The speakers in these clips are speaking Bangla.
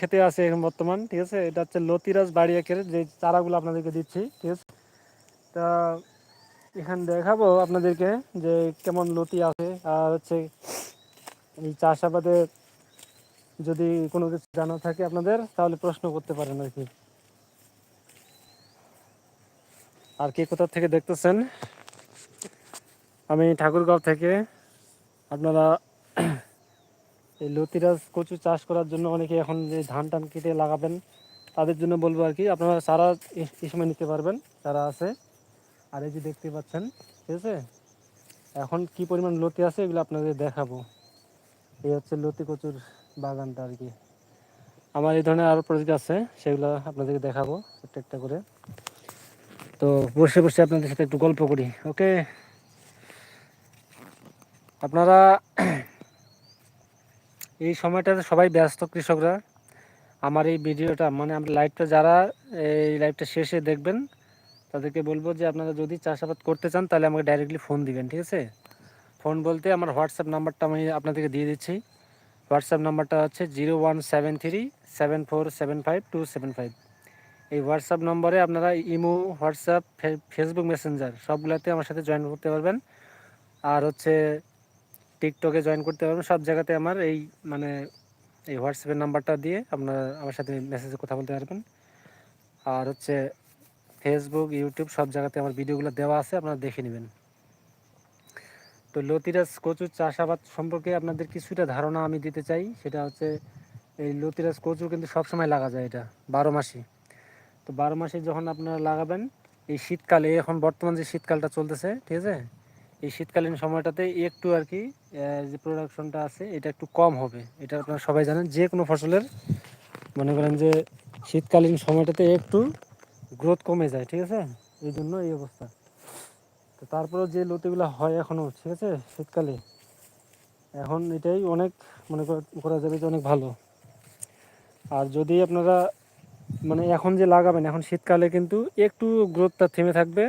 খেতে আছে এখন বর্তমান, ঠিক আছে? এটা হচ্ছে লতিরাজ বাড়ি একের যে চারাগুলো আপনাদেরকে দিচ্ছি, ঠিক আছে? তা এখানে দেখাবো আপনাদেরকে যে কেমন লতি আছে। আর হচ্ছে এই চাষাবাদে যদি কোনো কিছু জানা থাকে আপনাদের, তাহলে প্রশ্ন করতে পারেন আর কি। আর কে কোথা থেকে দেখতেছেন? আমি ঠাকুরগাঁও থেকে। আপনারা এই লতিরাজ কচু চাষ করার জন্য অনেকে এখন যে ধান টান কেটে লাগাবেন, তাদের জন্য বলব আর কি, আপনারা সারা এই সময় নিতে পারবেন যারা আছে। আর এই যে দেখতে পাচ্ছেন, ঠিক আছে? এখন কি পরিমাণ লতি আছে এগুলো আপনাদের দেখাবো। এই হচ্ছে লতি কচুর বাগানটা আর কি। আমার এই ধরনের আরও প্রজেক্ট আছে, সেগুলো আপনাদেরকে দেখাবো, একটা একটা করে। তো বসে বসে আপনাদের সাথে একটু গল্প করি, ওকে? আপনারা এই সময়টাতে সবাই ব্যস্ত কৃষকরা। আমার এই ভিডিওটা মানে আমার লাইভটা যারা এই লাইভটা শেষে দেখবেন, তাদেরকে বলব যে আপনারা যদি চাষাবাদ করতে চান, তাহলে আমাকে ডাইরেক্টলি ফোন দিবেন, ঠিক আছে? ফোন বলতে আমার হোয়াটসঅ্যাপ নাম্বারটা আমি আপনাদেরকে দিয়ে দিচ্ছি। হোয়াটসঅ্যাপ নাম্বারটা হচ্ছে zero one seven three seven four seven five two seven five এই হোয়াটসঅ্যাপ নম্বরে আপনারা ইমো হোয়াটসঅ্যাপ ফেসবুক মেসেঞ্জার সবগুলোতে আমার সাথে জয়েন করতে পারবেন। আর হচ্ছে টিকটকে জয়েন করতে পারবেন সব জায়গাতে আমার এই মানে এই হোয়াটসঅ্যাপের নাম্বারটা দিয়ে আপনার আমার সাথে মেসেজে কথা বলতে পারবেন। আর হচ্ছে ফেসবুক ইউটিউব সব জায়গাতে আমার ভিডিওগুলো দেওয়া আছে, আপনারা দেখে নেবেন। তো লতিরাজ কচুর চাষাবাদ সম্পর্কে আপনাদের কিছুটা ধারণা আমি দিতে চাই, সেটা হচ্ছে এই লতিরাজ কচু কিন্তু সবসময় লাগা যায় এটা, বারো মাসে তো বারো মাসে যখন আপনারা লাগাবেন, এই শীতকালে, এখন বর্তমান যে শীতকালটা চলতেছে, ঠিক আছে? এই শীতকালীন সময়টাতে একটু আর কি যে প্রোডাকশনটা আছে, এটা একটু কম হবে। এটা আপনারা সবাই জানেন, যে কোনো ফসলের, মনে করেন যে শীতকালীন সময়টাতে একটু গ্রোথ কমে যায়, ঠিক আছে? এই জন্য এই অবস্থা। তো তারপরেও যে লতিগুলো হয় এখনও ঠিক আছে? শীতকালে, এখন এটাই অনেক, মনে করা যাবে যে অনেক ভালো। আর যদি আপনারা মানে এখন যে লাগাবেন, এখন শীতকালে কিন্তু একটু গ্রোথটা থেমে থাকবে।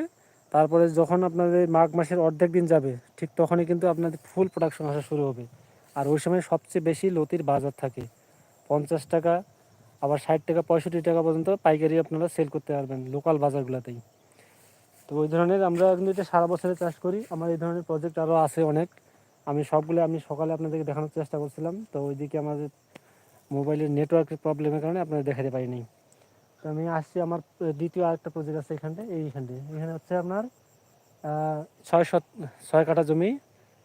তারপরে যখন আপনাদের মাঘ মাসের অর্ধেক দিন যাবে, ঠিক তখনই কিন্তু আপনাদের ফুল প্রোডাকশন আসা শুরু হবে। আর ওই সময় সবচেয়ে বেশি লতির বাজার থাকে। পঞ্চাশ টাকা, আবার ষাট টাকা, পঁয়ষট্টি টাকা পর্যন্ত পাইকারি আপনারা সেল করতে পারবেন লোকাল বাজারগুলোতেই। তো ওই ধরনের আমরা কিন্তু এটা সারা বছরে চাষ করি। আমার এই ধরনের প্রজেক্ট আরও আছে অনেক। আমি সবগুলো, আমি সকালে আপনাদেরকে দেখানোর চেষ্টা করছিলাম। তো ওইদিকে আমাদের মোবাইলের নেটওয়ার্কের প্রবলেমের কারণে আপনারা দেখাতে পারিনি। তো আমি আসছি আমার দ্বিতীয় আরেকটা প্রজেক্ট আছে এখানটা এইখানটে এখানে হচ্ছে আপনার ছয় শত, ছয় কাঠা জমি,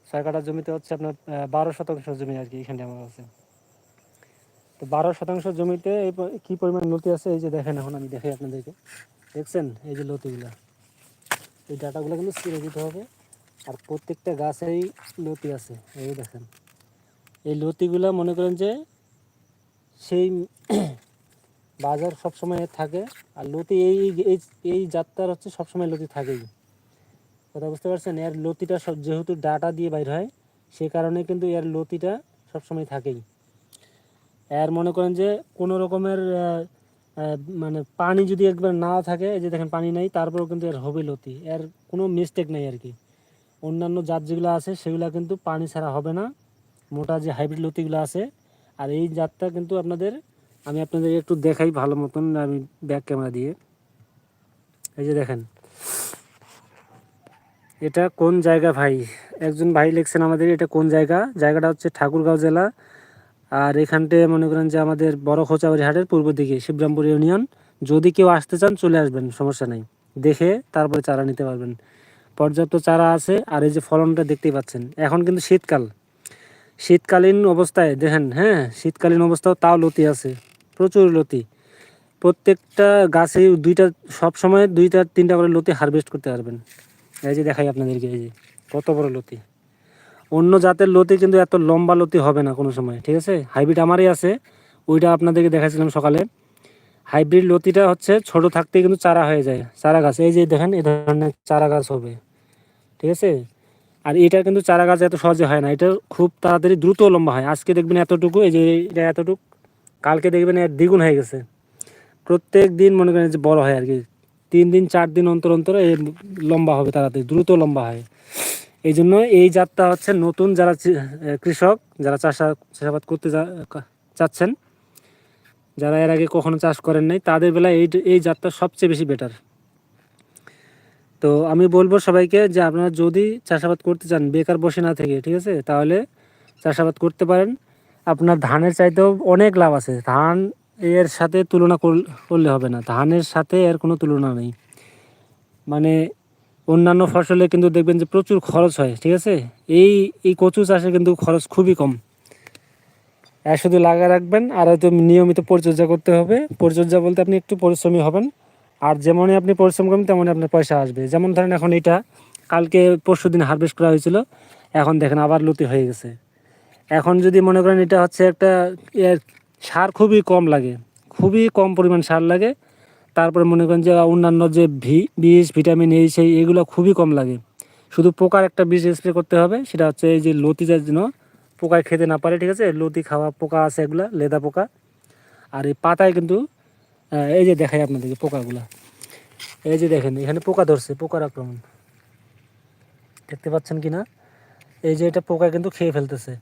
ছয় কাঠা জমিতে হচ্ছে আপনার বারো শতাংশ জমি আর কি এখানটা আমার আছে তো বারো শতাংশ জমিতে এই কী পরিমাণ লতি আছে, এই যে দেখেন এখন আমি দেখাই আপনাদেরকে। দেখছেন? এই যে লতিগুলা এই ডাটাগুলো কিন্তু ছিঁড়ে দিতে হবে। আর প্রত্যেকটা গাছেই লতি আছে। এই দেখেন। এই লতিগুলা মনে করেন যে, সেই বাজার সবসময় থাকে। আর লতি এই এই যাত্রার হচ্ছে সবসময় লতি থাকেই। কথা বুঝতে পারছেন? এর লতিটা সব, যেহেতু ডাটা দিয়ে বাইর হয়, সে কারণে কিন্তু এর লতিটা সবসময় থাকেই। এর মনে করেন যে কোনো রকমের মানে পানি যদি একবার না থাকে যে দেখেন পানি নেই, তারপরেও কিন্তু এর হবে লতি। এর কোনো মিস্টেক নেই আর কি। অন্যান্য জাত যেগুলো আছে, সেগুলো কিন্তু পানি ছাড়া হবে না। মোটা যে হাইব্রিড লতিগুলো আছে, আর এই জাতটা কিন্তু আপনাদের আমি আপনাদের একটু দেখাই ভালো মতন, আমি ব্যাক ক্যামেরা দিয়ে। এই যে দেখেন। এটা কোন জায়গা ভাই? একজন ভাই লিখছেন আমাদের, এটা কোন জায়গা? জায়গাটা হচ্ছে ঠাকুরগাঁও জেলা। আর এখানটে মনে করেন যে আমাদের বড় খোঁচাবাড়ি হাটের পূর্ব দিকে, শিবরামপুর ইউনিয়ন। যদি কেউ আসতে চান, চলে আসবেন, সমস্যা নেই। দেখে তারপরে চারা নিতে পারবেন। পর্যাপ্ত চারা আছে, আর এই যে ফলনটা দেখতেই পাচ্ছেন। এখন কিন্তু শীতকাল। শীতকালীন অবস্থায়, দেখেন হ্যাঁ শীতকালীন অবস্থাও তাও লতি আছে। প্রচুর লতি। প্রত্যেকটা গাছে দুইটা, সব সময় দুইটা, তিনটা করে লতি হারভেস্ট করতে পারবেন। এই যে দেখাই আপনাদেরকে, এই যে কত বড় লতি। অন্য জাতের লতি কিন্তু এত লম্বা লতি হবে না কোনো সময়, ঠিক আছে? হাইব্রিড আমারই আছে, ওইটা আপনাদেরকে দেখাচ্ছিলাম সকালে। হাইব্রিড লতিটা হচ্ছে ছোট থাকতে কিন্তু চারা হয়ে যায়, চারা গাছ। এই যে দেখেন এই ধরনের চারা গাছ হবে, ঠিক আছে? আর এটা কিন্তু চারা গাছ এত সহজে হয় না, এটা খুব তাড়াতাড়ি দ্রুত লম্বা হয়। আজকে দেখবেন এতটুকু, এই যে এটা এতটুকু। কালকে দেখবেন এর দ্বিগুণ হয়ে গেছে। প্রত্যেক দিন মনে করেন যে বড় হয় আর কি। তিন দিন, চার দিন অন্তর অন্তর এই লম্বা হবে তাড়াতাড়ি দ্রুত লম্বা হয়। এই জন্য এই জাতটা হচ্ছে নতুন যারা কৃষক, যারা চাষা, চাষাবাদ করতে চাচ্ছেন, যারা এর আগে কখনো চাষ করেন নাই, তাদের বেলায় এই এই জাতটা সবচেয়ে বেশি বেটার তো আমি বলব সবাইকে যে আপনারা যদি চাষাবাদ করতে চান, বেকার বসে না থেকে, ঠিক আছে? তাহলে চাষাবাদ করতে পারেন। আপনার ধানের চাইতেও অনেক লাভ আছে। ধান এর সাথে তুলনা করল- হবে না। ধানের সাথে এর কোনো তুলনা নেই। মানে অন্যান্য ফসলে কিন্তু দেখবেন যে প্রচুর খরচ হয়, ঠিক আছে? এই এই কচু চাষে কিন্তু খরচ খুবই কম। আর শুধু লাগা রাখবেন আর হয়তো নিয়মিত পরিচর্যা করতে হবে। পরিচর্যা বলতে আপনি একটু পরিশ্রমী হবেন। আর যেমনই আপনি পরিশ্রম করবেন তেমনই আপনার পয়সা আসবে। যেমন ধরেন এখন এটা, কালকে পরশু দিন হারভেস্ট করা হয়েছিল, এখন দেখেন আবার লতি হয়ে গেছে। এখন যদি মনে করেন এটা হচ্ছে একটা সার খুবই কম লাগে, খুবই কম পরিমাণ সার লাগে। তারপরে মনে করেন যে অন্যান্য যে ভি বিষ ভিটামিন, এই, সেই, এগুলো খুবই কম লাগে। শুধু পোকার একটা বিষ স্প্রে করতে হবে, সেটা হচ্ছে এই যে লতিটার জন্য পোকায় খেতে না পারে, ঠিক আছে? লতি, খাওয়া, পোকা আছে এগুলা, লেদা পোকা। আর এই পাতায় কিন্তু এই যে দেখাই আপনাদেরকে পোকাগুলা। এই যে দেখেন, এখানে পোকা ধরছে, পোকার আক্রমণ। দেখতে পাচ্ছেন কি না এই যে এটা পোকা কিন্তু খেয়ে ফেলতেছে।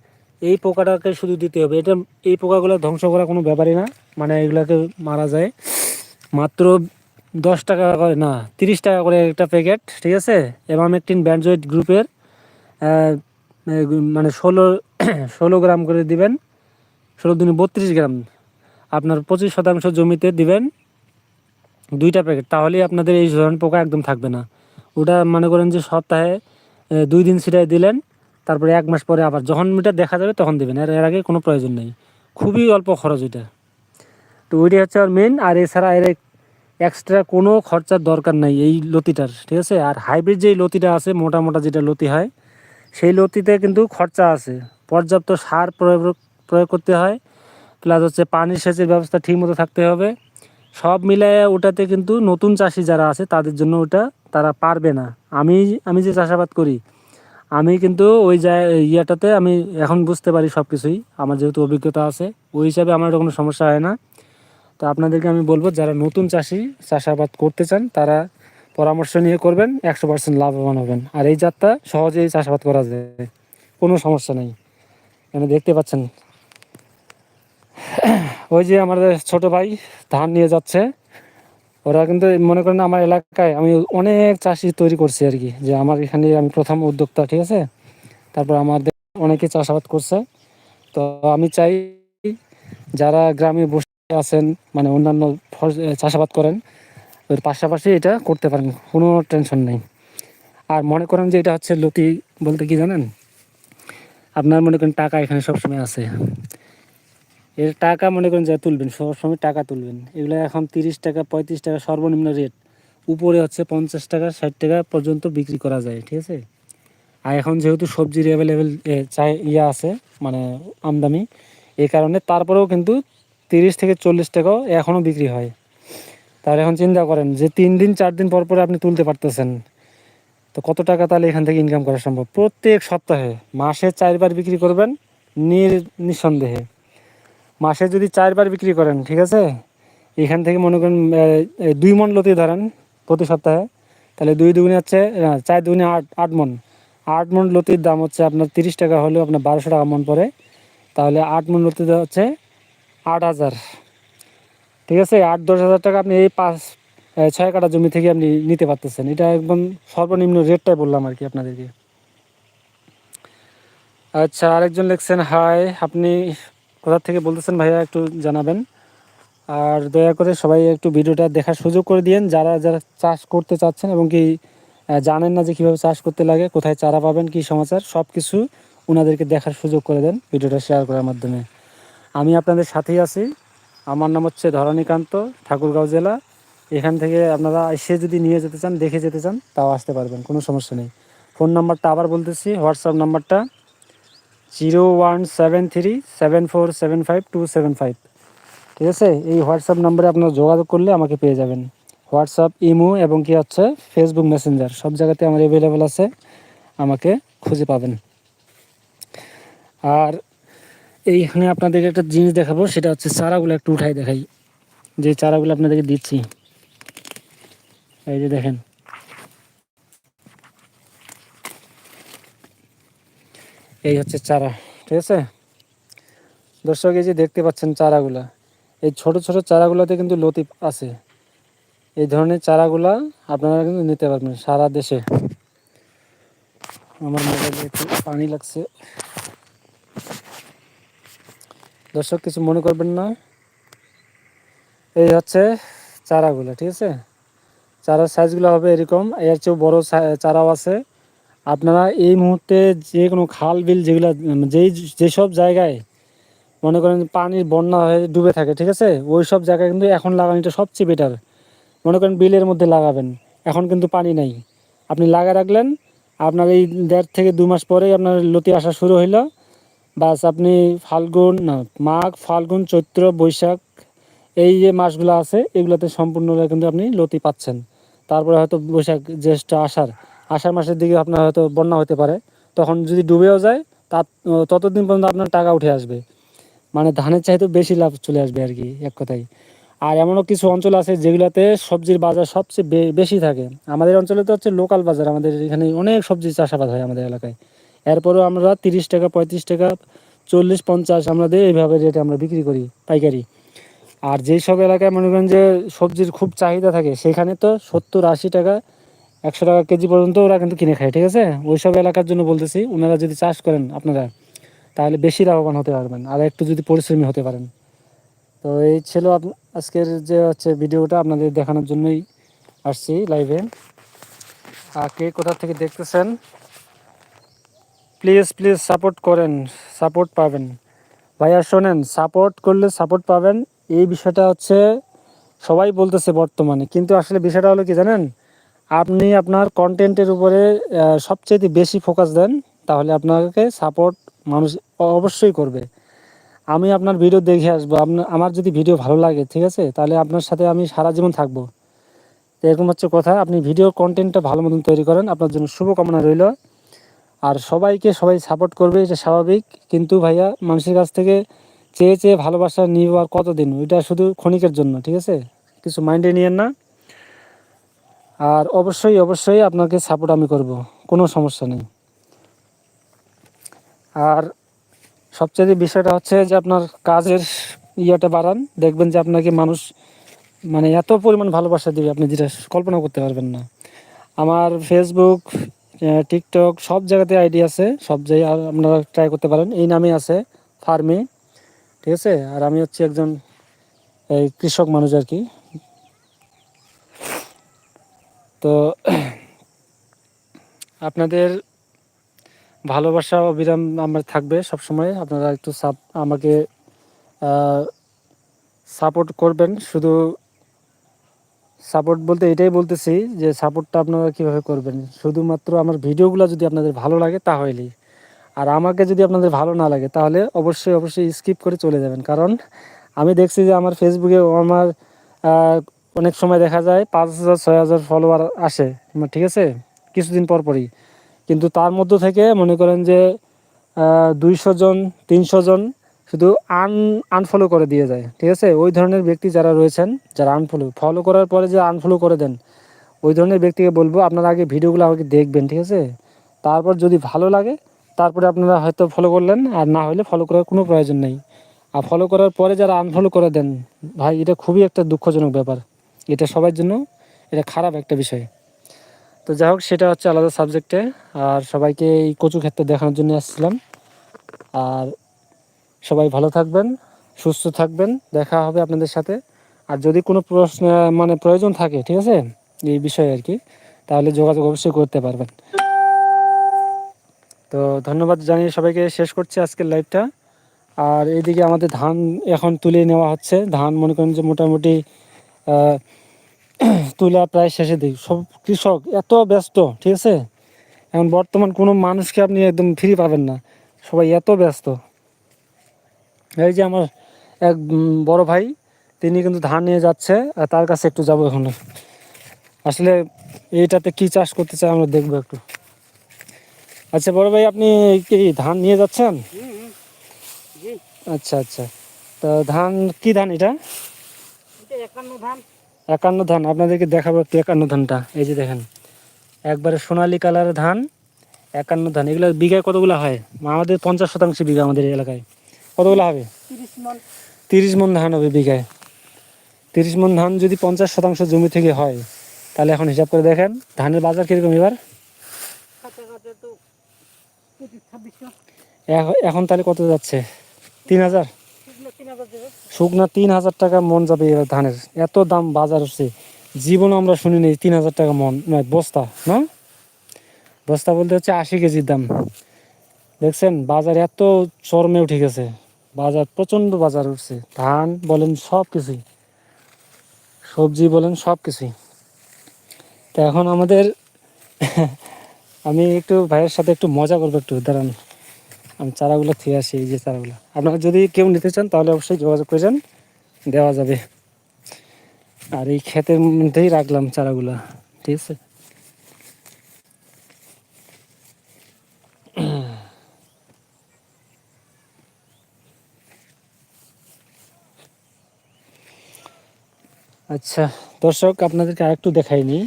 এই পোকাটাকে শুধু দিতে হবে। এটা, এই পোকাগুলো ধ্বংস করা কোনো ব্যাপারই না। মানে এগুলাকে মারা যায়। মাত্র দশ টাকা করে, না, তিরিশ টাকা করে একটা প্যাকেট, ঠিক আছে? এবং এমামেকটিন ব্যান্ডজয়েড গ্রুপের মানে ষোলো ষোলো গ্রাম করে দিবেন। ষোলো দিনে বত্রিশ গ্রাম। আপনার পঁচিশ শতাংশ জমিতে দিবেন দুইটা প্যাকেট। তাহলেই আপনাদের এই ধরনের পোকা একদম থাকবে না। ওটা মনে করেন যে সপ্তাহে দুই দিন ছিটাই দিলেন। তারপরে এক মাস পরে আবার যখন মিটার দেখা যাবে তখন দেবেন। এর এর আগে কোনো প্রয়োজন নেই। খুবই অল্প খরচ ওইটা। তো ওইটাই হচ্ছে আর মেন আর এছাড়া এর এক্সট্রা কোনো খরচার দরকার নাই এই লতিটার, ঠিক আছে? আর হাইব্রিড যেই লতিটা আছে, মোটা মোটা যেটা লতি হয়, সেই লতিতে কিন্তু খরচা আছে। পর্যাপ্ত সার প্রয়োগ প্রয়োগ করতে হয়। প্লাস হচ্ছে পানি সেচের ব্যবস্থা ঠিকমতো থাকতে হবে। সব মিলায় ওটাতে কিন্তু নতুন চাষি যারা আছে, তাদের জন্য ওটা তারা পারবে না। আমি আমি যে চাষাবাদ করি আমি কিন্তু ওই ইয়েটাতে আমি এখন বুঝতে পারি সব কিছুই আমার যেহেতু অভিজ্ঞতা আছে, ওই হিসাবে আমার কোনো সমস্যা হয় না। তো আপনাদেরকে আমি বলব, যারা নতুন চাষি, চাষাবাদ করতে চান, তারা পরামর্শ নিয়ে করবেন, একশো পার্সেন্ট লাভবান হবেন। আর এই জাতটা সহজেই চাষাবাদ করা যায়। কোনো সমস্যা নেই। এখানে দেখতে পাচ্ছেন। ওই যে আমাদের ছোট ভাই ধান নিয়ে যাচ্ছে। ওরা কিন্তু মনে করেন আমার এলাকায় আমি অনেক চাষি তৈরি করছি আর কি। যে আমার এখানে আমি প্রথম উদ্যোক্তা, ঠিক আছে? তারপর আমাদের অনেকে চাষাবাদ করছে। তো আমি চাই যারা গ্রামে বসে আছেন মানে অন্যান্য চাষাবাদ করেন, ওর পাশাপাশি এটা করতে পারেন, কোনো টেনশন নেই। আর মনে করেন যে এটা হচ্ছে লতি বলতে কি জানেন? আপনার মনে করেন টাকা এখানে সবসময় আছে। এর টাকা মনে করেন যা তুলবেন সবসময় টাকা তুলবেন। এগুলো এখন তিরিশ টাকা, পঁয়ত্রিশ টাকা সর্বনিম্ন রেট উপরে হচ্ছে পঞ্চাশ টাকা, ষাট টাকা পর্যন্ত বিক্রি করা যায়, ঠিক আছে? আর এখন যেহেতু সবজির অ্যাভেলেবেল চাই ইয়ে আছে মানে আমদানি এই কারণে তারপরেও কিন্তু তিরিশ থেকে চল্লিশ টাকাও এখনও বিক্রি হয়। তাহলে এখন চিন্তা করেন যে তিন দিন, চার দিন পর পরে আপনি তুলতে পারতেছেন। তো কত টাকা তাহলে এখান থেকে ইনকাম করা সম্ভব? প্রত্যেক সপ্তাহে মাসে চারবার বিক্রি করবেন, নির, নিঃসন্দেহে। মাসে যদি চারবার বিক্রি করেন, ঠিক আছে? এখান থেকে মনে করেন দুই মন লতি ধরেন প্রতি সপ্তাহে, তাহলে দুই দুগুণে হচ্ছে চার দুগুণে আট আট মন। আট মন লতির দাম হচ্ছে আপনার তিরিশ টাকা হলেও আপনার বারোশো টাকা মন পড়ে, তাহলে আট মন লতিতে হচ্ছে আট হাজার। ঠিক আছে? আট, দশ হাজার টাকা আপনি এই পাঁচ ছয় কাটা জমি থেকে আপনি নিতে পারতেছেন। এটা একদম সর্বনিম্ন রেটটাই বললাম আর কি আপনাদেরকে। আচ্ছা আরেকজন লিখছেন, হাই, আপনি কোথা থেকে বলতেছেন, ভাইয়া, একটু জানাবেন। আর দয়া করে সবাই একটু ভিডিওটা দেখার সুযোগ করে দিয়েন, যারা যারা চাষ করতে চাচ্ছেন এবং কি জানেন না যে কীভাবে চাষ করতে লাগে, কোথায় চারা পাবেন, কী সমাচার সব কিছু ওনাদেরকে দেখার সুযোগ করে দেন ভিডিওটা শেয়ার করার মাধ্যমে। আমি আপনাদের সাথেই আছি। আমার নাম হচ্ছে ধরণীকান্ত, ঠাকুরগাঁও জেলা। এখান থেকে আপনারা এসে যদি নিয়ে যেতে চান, দেখে যেতে চান, তাও আসতে পারবেন, কোনো সমস্যা নেই। ফোন নাম্বারটা আবার বলতেছি, হোয়াটসঅ্যাপ নাম্বারটা zero one seven three seven four seven five two seven five. ঠিক আছে? এই হোয়াটসঅ্যাপ নাম্বারে আপনারা যোগাযোগ করলে আমাকে পেয়ে যাবেন। হোয়াটসঅ্যাপ, ইমো এবং কি হচ্ছে, ফেসবুক মেসেঞ্জার। সব জায়গাতে আমার অ্যাভেলেবেল আছে। আমাকে খুঁজে পাবেন। আর এইখানে আপনাদেরকে একটা জিনিস দেখাবো, সেটা হচ্ছে চারাগুলো একটু উঠাই দেখাই। যে চারাগুলো আপনাদেরকে দিচ্ছি। এই যে দেখেন। এই হচ্ছে চারা, ঠিক আছে? দর্শক, এই যে দেখতে পাচ্ছেন চারাগুলা, এই ছোট ছোট চারাগুলোতে কিন্তু লতি আছে। এই ধরনের চারাগুলা আপনারা কিন্তু নিতে পারবেন সারা দেশে। আমার মোবাইলে একটু পানি লাগছে। দর্শক, কিছু মনে করবেন না? এই হচ্ছে চারাগুলো, ঠিক আছে? চারার সাইজগুলো হবে এরকম, এর চেয়েও বড় চারাও আছে। আপনারা এই মুহূর্তে যে কোনো খাল, বিল যেগুলো যেই, যেসব জায়গায় মনে করেন পানির বন্যা হয়ে ডুবে থাকে, ঠিক আছে? ওই সব জায়গায় কিন্তু এখন লাগানোটা সবচেয়ে বেটার মনে করেন বিলের মধ্যে লাগাবেন, এখন কিন্তু পানি নেই। আপনি লাগা রাখলেন, আপনার এই দেড় থেকে দু মাস পরেই আপনার লতি আসা শুরু হইল। বাস আপনি ফাল্গুন মাঘ, ফাল্গুন, চৈত্র, বৈশাখ, এই যে মাসগুলো আছে, এগুলোতে সম্পূর্ণ কিন্তু আপনি লতি পাচ্ছেন। তারপরে হয়তো বৈশাখ জ্যৈষ্ঠ আষাঢ় আষাঢ় মাসের দিকে আপনার হয়তো বন্যা হতে পারে। তখন যদি ডুবেও যায় তার ততদিন পর্যন্ত আপনার টাকা উঠে আসবে। মানে ধানের চাইতে বেশি লাভ চলে আসবে আর কি, এক কথায়। আর এমনও কিছু অঞ্চল আছে যেগুলোতে সবজির বাজার সবচেয়ে বেশি থাকে। আমাদের অঞ্চলে তো হচ্ছে লোকাল বাজার, আমাদের এখানে অনেক সবজি চাষাবাদ হয় আমাদের এলাকায়। এরপরেও আমরা তিরিশ টাকা, পঁয়ত্রিশ টাকা, চল্লিশ, পঞ্চাশ আমাদের এইভাবে রেটে আমরা বিক্রি করি পাইকারি। আর যেই সব এলাকায় মনে করেন যে সবজির খুব চাহিদা থাকে, সেখানে তো সত্তর, আশি টাকা একশো টাকা কেজি পর্যন্ত ওরা কিন্তু কিনে খায়, ঠিক আছে? ওই সব এলাকার জন্য বলতেছি, ওনারা যদি চাষ করেন আপনারা, তাহলে বেশি লাভবান হতে পারবেন, আর একটু যদি পরিশ্রমী হতে পারেন। তো এই ছিল আজকের যে হচ্ছে ভিডিওটা, আপনাদের দেখানোর জন্যই আসছি লাইভে আর কে কোথা থেকে দেখতেছেন? প্লিজ প্লিজ সাপোর্ট করেন সাপোর্ট পাবেন। ভাইয়া, শোনেন সাপোর্ট করলে সাপোর্ট পাবেন। এই বিষয়টা হচ্ছে সবাই বলতেছে বর্তমানে, কিন্তু আসলে বিষয়টা হলো কি জানেন? আপনি আপনার কন্টেন্টের উপরে সবচেয়ে বেশি ফোকাস দেন, তাহলে আপনাকে সাপোর্ট মানুষ অবশ্যই করবে। আমি আপনার ভিডিও দেখে আসব। আপনার আমার যদি ভিডিও ভালো লাগে, ঠিক আছে? তাহলে আপনার সাথে আমি সারা জীবন থাকব। এরকম হচ্ছে কথা, আপনি ভিডিও কন্টেন্টটা ভালো মতন তৈরি করেন, আপনার জন্য শুভকামনা রইল। আর সবাইকে সবাই সাপোর্ট করবে, এটা স্বাভাবিক। কিন্তু ভাইয়া, মানুষের কাছ থেকে চেয়ে চেয়ে ভালোবাসা নিব আর কতদিন? ওইটা শুধু ক্ষণিকের জন্য, ঠিক আছে? কিছু মাইন্ডে নিয়েন না। আর অবশ্যই অবশ্যই আপনাকে সাপোর্ট আমি করব। কোনো সমস্যা নেই। আর সবচেয়ে বিষয়টা হচ্ছে যে আপনার কাজের ইয়েটা বাড়ান। দেখবেন যে আপনাকে মানুষ মানে এত পরিমাণ ভালোবাসা দিবে, আপনি যেটা কল্পনা করতে পারবেন না। আমার ফেসবুক টিকটক সব জায়গাতে আইডি আছে। সব জায়গায় আপনারা ট্রাই করতে পারেন। এই নামে আছে ফার্মি ঠিক আছে? আর আমি হচ্ছে একজন, এই কৃষক মানুষ আর কি। তো আপনাদের ভালোবাসা, অবিরাম আমার থাকবে সব সময় আপনারা একটু সাপ, আমাকে সাপোর্ট করবেন। শুধু সাপোর্ট বলতে এটাই বলতেছি যে সাপোর্টটা আপনারা কীভাবে করবেন। শুধুমাত্র আমার ভিডিওগুলো যদি আপনাদের ভালো লাগে তাহলেই। আর আমাকে যদি আপনাদের ভালো না লাগে তাহলে অবশ্যই অবশ্যই স্কিপ করে চলে যাবেন। কারণ আমি দেখছি যে আমার ফেসবুকে আমার অনেক সময় দেখা যায় পাঁচ হাজার, ছয় হাজার ফলোয়ার আসে, ঠিক আছে? কিছুদিন পর পরই। কিন্তু তার মধ্য থেকে মনে করেন যে দুইশো জন, তিনশো জন শুধু আন আনফলো করে দিয়ে যায়, ঠিক আছে? ওই ধরনের ব্যক্তি যারা রয়েছেন, যারা আনফলো ফলো করার পরে যে আনফলো করে দেন, ওই ধরনের ব্যক্তিকে বলব, আপনারা আগে ভিডিওগুলো আমাকে দেখবেন, ঠিক আছে? তারপর যদি ভালো লাগে, তারপরে আপনারা হয়তো ফলো করলেন, আর না হলে ফলো করার কোনো প্রয়োজন নেই। আর ফলো করার পরে যারা আনফলো করে দেন, ভাই, এটা খুবই একটা দুঃখজনক ব্যাপার। এটা সবার জন্য এটা খারাপ একটা বিষয়। তো যাই হোক, সেটা হচ্ছে আলাদা সাবজেক্টে আর সবাইকে এই কচু ক্ষেত্রে দেখানোর জন্য আসছিলাম। আর সবাই ভালো থাকবেন, সুস্থ থাকবেন, দেখা হবে আপনাদের সাথে। আর যদি কোনো প্রশ্ন মানে প্রয়োজন থাকে, ঠিক আছে? এই বিষয়ে আর কি, তাহলে যোগাযোগ অবশ্যই করতে পারবেন। তো ধন্যবাদ জানিয়ে সবাইকে শেষ করছি আজকের লাইভটা আর এইদিকে আমাদের ধান এখন তুলে নেওয়া হচ্ছে। ধান মনে করেন যে মোটামুটি তুলা প্রায় শেষে দিক সব কৃষক এত ব্যস্ত ঠিক আছে? এখন বর্তমান কোনো মানুষকে আপনি একদম ফ্রি পাবেন না। সবাই এত ব্যস্ত। এই যে আমার এক বড় ভাই তিনি কিন্তু ধান নিয়ে যাচ্ছে আর তার কাছে একটু যাব এখন। আসলে এইটাতে কি চাষ করতে চাই আমরা দেখব একটু। আচ্ছা বড় ভাই আপনি কি ধান নিয়ে যাচ্ছেন? আচ্ছা আচ্ছা। তা ধান কি ধান এটা একান্ন ধান। একান্ন ধান আপনাদেরকে দেখাবো একটু একান্ন ধানটা। এই যে দেখেন একবারে সোনালি কালারের ধান একান্ন ধান। এগুলো বিঘায় কতগুলো হয়? আমাদের পঞ্চাশ শতাংশ বিঘা আমাদের এলাকায়। কতগুলো হবে? তিরিশ মন। ধান হবে বিঘায়। তিরিশ মন ধান যদি পঞ্চাশ শতাংশ জমি থেকে হয় তাহলে এখন হিসাব করে দেখেন ধানের বাজার কীরকম এবার? এখন তাহলে কত যাচ্ছে? তিন হাজার? শুকনো তিন হাজার টাকা মন যাবে এবার ধানের। এত দাম বাজার হচ্ছে। জীবনে আমরা শুনিনি তিন হাজার টাকা মন। না, বস্তা না? বস্তা বলতে হচ্ছে আশি কেজির দাম। দেখছেন বাজার এত চরমে উঠে গেছে। বাজার প্রচণ্ড বাজার উঠছে। ধান বলেন সব কিছুই। সবজি বলেন সব কিছুই। তো এখন আমাদের আমি একটু ভাইয়ের সাথে একটু মজা করব একটু দাঁড়ান। আমি চারাগুলো থুয়ে আসি, এই যে চারাগুলো। আপনারা যদি কেউ নিতে চান, তাহলে অবশ্যই যোগাযোগ করেন দেওয়া যাবে। আর এই ক্ষেতের মধ্যেই রাখলাম চারাগুলা, ঠিক আছে? আচ্ছা দর্শক, আপনাদেরকে আরেকটু দেখাইনি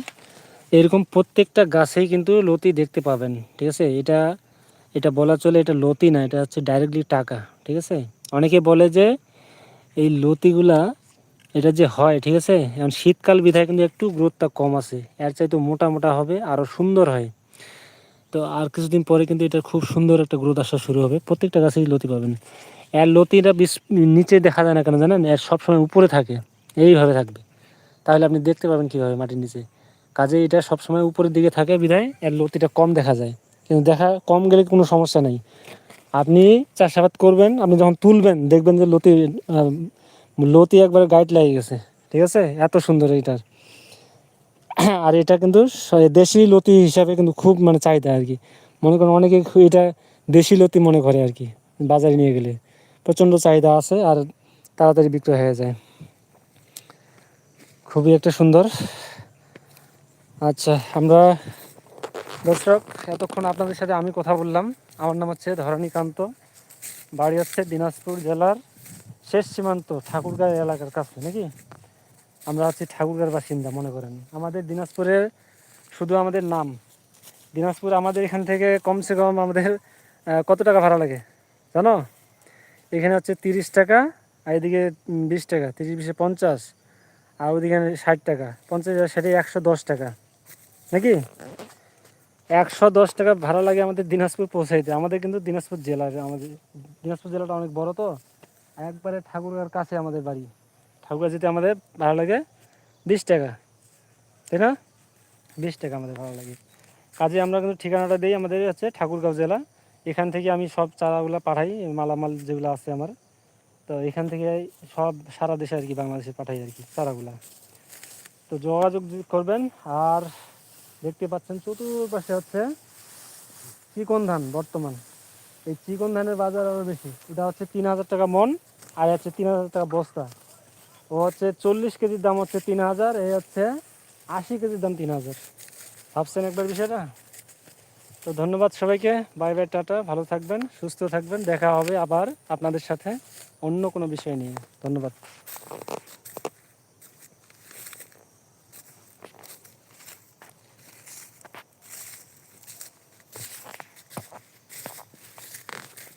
এরকম প্রত্যেকটা গাছেই কিন্তু লতি দেখতে পাবেন, ঠিক আছে? এটা এটা বলা চলে এটা লতি না, এটা হচ্ছে ডাইরেক্টলি টাকা, ঠিক আছে? অনেকে বলে যে এই লতিগুলা, এটা যে হয়, ঠিক আছে? এখন শীতকাল বিধায় কিন্তু একটু গ্রোথটা কম আছে, এর চাইতে মোটা মোটা হবে আরও সুন্দর হয়। তো আর কিছুদিন পরে কিন্তু এটা খুব সুন্দর একটা গ্রোথ আসা শুরু হবে। প্রত্যেকটা গাছেই লতি পাবেন। এর লতিটা নিচে দেখা যায় না কেন জানেন? এর সবসময় উপরে থাকে, এইভাবে থাকবে। তাহলে আপনি দেখতে পাবেন কীভাবে মাটির নিচে। কাজে এটা সবসময় উপরের দিকে থাকে বিধায়, এর লতিটা কম দেখা যায়। কিন্তু দেখা কম গেলে কোনো সমস্যা নেই। আপনি চাষাবাদ করবেন, আপনি যখন তুলবেন, দেখবেন যে লতি লতি একবারে গাইড লেগে গেছে, ঠিক আছে? এত সুন্দর এইটার। আর এটা কিন্তু দেশি লতি হিসাবে কিন্তু খুব মানে চাহিদা আর কি। মনে করেন অনেকে এটা দেশি লতি মনে করে আর কি, বাজারে নিয়ে গেলে। প্রচণ্ড চাহিদা আছে আর তাড়াতাড়ি বিক্রয় হয়ে যায়। খুবই একটা সুন্দর। আচ্ছা আমরা দর্শক, এতক্ষণ আপনাদের সাথে আমি কথা বললাম। আমার নাম হচ্ছে ধরণীকান্ত বাড়ি হচ্ছে দিনাজপুর জেলার শেষ সীমান্ত ঠাকুরগাঁও এলাকার কাছে, নাকি? আমরা আছি ঠাকুরগাঁর বাসিন্দা, মনে করেন। আমাদের দিনাজপুরের শুধু আমাদের নাম। দিনাজপুর আমাদের এখান থেকে কমসে কম আমাদের কত টাকা ভাড়া লাগে, জানো? এখানে হচ্ছে তিরিশ টাকা, আর এদিকে বিশ টাকা, তিরিশ বিশে পঞ্চাশ, আর ওদিকে ষাট টাকা, পঞ্চাশ সেটা একশো দশ টাকা, নাকি? একশো দশ টাকা ভাড়া লাগে আমাদের দিনাজপুর পৌঁছাইতে। আমাদের কিন্তু দিনাজপুর জেলার আমাদের দিনাজপুর জেলাটা অনেক বড় তো। একবারে ঠাকুরগাঁর কাছে আমাদের বাড়ি। ঠাকুরগাঁ যেতে আমাদের ভাড়া লাগে বিশ টাকা। তাই না? বিশ টাকা আমাদের ভাড়া লাগে। কাজে আমরা কিন্তু ঠিকানাটা দিই আমাদের হচ্ছে ঠাকুরগাঁও জেলা। এখান থেকে আমি সব চারাগুলো পাঠাই, মালামাল যেগুলো আছে আমার। তো এখান থেকে সব সারা দেশে আর কি, বাংলাদেশে পাঠাই আর কি চারাগুলা। তো যোগাযোগ করবেন আর দেখতে পাচ্ছেন চতুর্পাশে হচ্ছে চিকন ধান বর্তমান। এই চিকন ধানের বাজার আরও বেশি। এটা হচ্ছে তিন হাজার টাকা মন, আর হচ্ছে তিন হাজার টাকা বস্তা। ও হচ্ছে চল্লিশ কেজির দাম হচ্ছে তিন হাজার, এই হচ্ছে আশি কেজির দাম তিন হাজার। ভাবছেন একবার বিষয়টা? তো ধন্যবাদ সবাইকে। বাই বাই, টাটা। ভালো থাকবেন, সুস্থ থাকবেন। দেখা হবে আবার আপনাদের সাথে অন্য কোনো বিষয় নিয়ে। ধন্যবাদ।